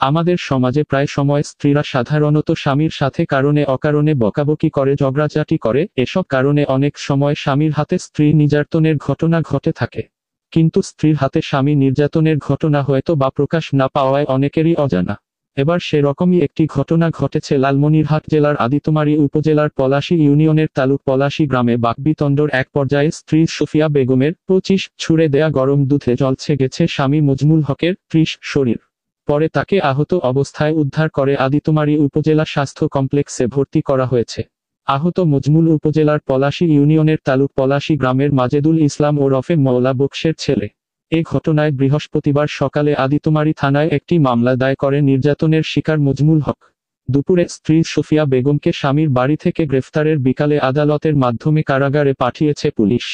আমাদের সমাজে প্রায় সময় স্ত্রীরা সাধারণত স্বামীর সাথে কারণে অকারণে বকাবকি করে, ঝগড়াঝাটি করে, এসব কারণে অনেক সময় স্বামীর হাতে স্ত্রী নির্যাতনের ঘটনা ঘটে থাকে। কিন্তু স্ত্রীর হাতে স্বামী নির্যাতনের ঘটনা হয়তো বা প্রকাশ না পাওয়ায় অনেকেরই অজানা। এবার সেরকমই একটি ঘটনা ঘটেছে লালমনিরহাট জেলার আদিতমারী উপজেলার পলাশী ইউনিয়নের তালুক পলাশী গ্রামে বাকবিতণ্ডর এক পর্যায়ে স্ত্রী সুফিয়া বেগমের পঁচিশ ছুড়ে দেয়া গরম দুধে জলছে গেছে স্বামী মজমুল হকের ত্রিশ শরীর। পরে তাকে আহত অবস্থায় উদ্ধার করে আদিতমারী উপজেলা স্বাস্থ্য কমপ্লেক্সে ভর্তি করা হয়েছে। আহত মজমুল উপজেলার পলাশী ইউনিয়নের তালুক পলাশী গ্রামের মাজেদুল ইসলাম ও রফে মওলা বক্সের ছেলে। এ ঘটনায় বৃহস্পতিবার সকালে আদিতমারী থানায় একটি মামলা দায় করে নির্যাতনের শিকার মজমুল হক। দুপুরে স্ত্রী সুফিয়া বেগমকে স্বামীর বাড়ি থেকে গ্রেফতারের বিকালে আদালতের মাধ্যমে কারাগারে পাঠিয়েছে পুলিশ।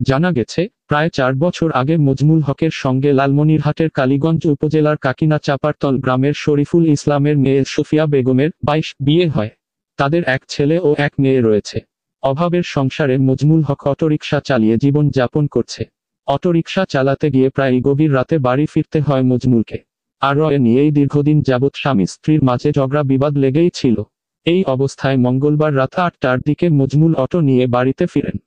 জানা গেছে, প্রায় চার বছর আগে মজমুল হকের সঙ্গে লালমনিরহাটের কালীগঞ্জ উপজেলার কাকিনা চাপারতল গ্রামের শরীফুল ইসলামের মেয়ে সুফিয়া বেগমের বাইশ বিয়ে হয়। তাদের এক ছেলে ও এক মেয়ে রয়েছে। অভাবের সংসারে মজমুল হক অটোরিকশা চালিয়ে জীবন যাপন করছে। অটোরিকশা চালাতে গিয়ে প্রায় গভীর রাতে বাড়ি ফিরতে হয় মজমুলকে। আর এ নিয়েই দীর্ঘদিন যাবৎ স্বামী স্ত্রীর মাঝে ঝগড়া বিবাদ লেগেই ছিল। এই অবস্থায় মঙ্গলবার রাত আটটার দিকে মজমুল অটো নিয়ে বাড়িতে ফিরেন।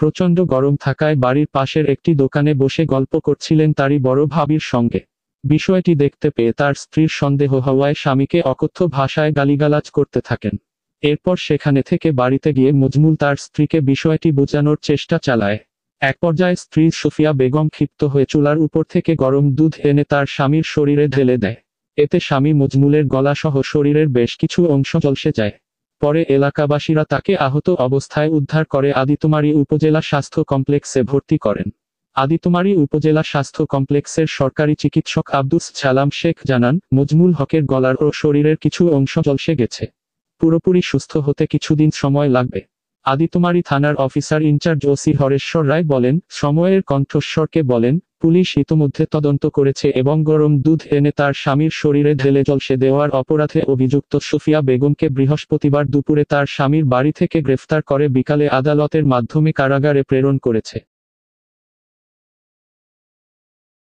প্রচণ্ড গরম থাকায় বাড়ির পাশের একটি দোকানে বসে গল্প করছিলেন তারই বড় ভাবির সঙ্গে। বিষয়টি দেখতে পেয়ে তার স্ত্রীর সন্দেহ হওয়ায় স্বামীকে অকথ্য ভাষায় গালিগালাজ করতে থাকেন। এরপর সেখানে থেকে বাড়িতে গিয়ে মজমুল তার স্ত্রীকে বিষয়টি বোঝানোর চেষ্টা চালায়। এক পর্যায়ে স্ত্রী সুফিয়া বেগম ক্ষিপ্ত হয়ে চুলার উপর থেকে গরম দুধ এনে তার স্বামীর শরীরে ঢেলে দেয়। এতে স্বামী মজমুলের গলাসহ শরীরের বেশ কিছু অংশ জলসে যায়। পরে এলাকাবাসীরা তাকে আহত অবস্থায় উদ্ধার করে আদিতমারী উপজেলা স্বাস্থ্য কমপ্লেক্সে ভর্তি করেন। আদিতমারী উপজেলা স্বাস্থ্য কমপ্লেক্সের সরকারি চিকিৎসক আব্দুস সালাম শেখ জানান, মজমুল হকের গলার ও শরীরের কিছু অংশ জলসে গেছে। পুরোপুরি সুস্থ হতে কিছুদিন সময় লাগবে। আদিতমারী থানার officer in-charge OC Hareshwar Roy বলেন, সময়ের কণ্ঠস্বরকে বলেন পুলিশ ইতোমধ্যে তদন্ত করেছে এবং গরম দুধ এনে তার স্বামীর শরীরে ঢেলে জলসে দেওয়ার অপরাধে অভিযুক্ত সুফিয়া বেগমকে বৃহস্পতিবার দুপুরে তার স্বামীর বাড়ি থেকে গ্রেফতার করে বিকালে আদালতের মাধ্যমে কারাগারে প্রেরণ করেছে।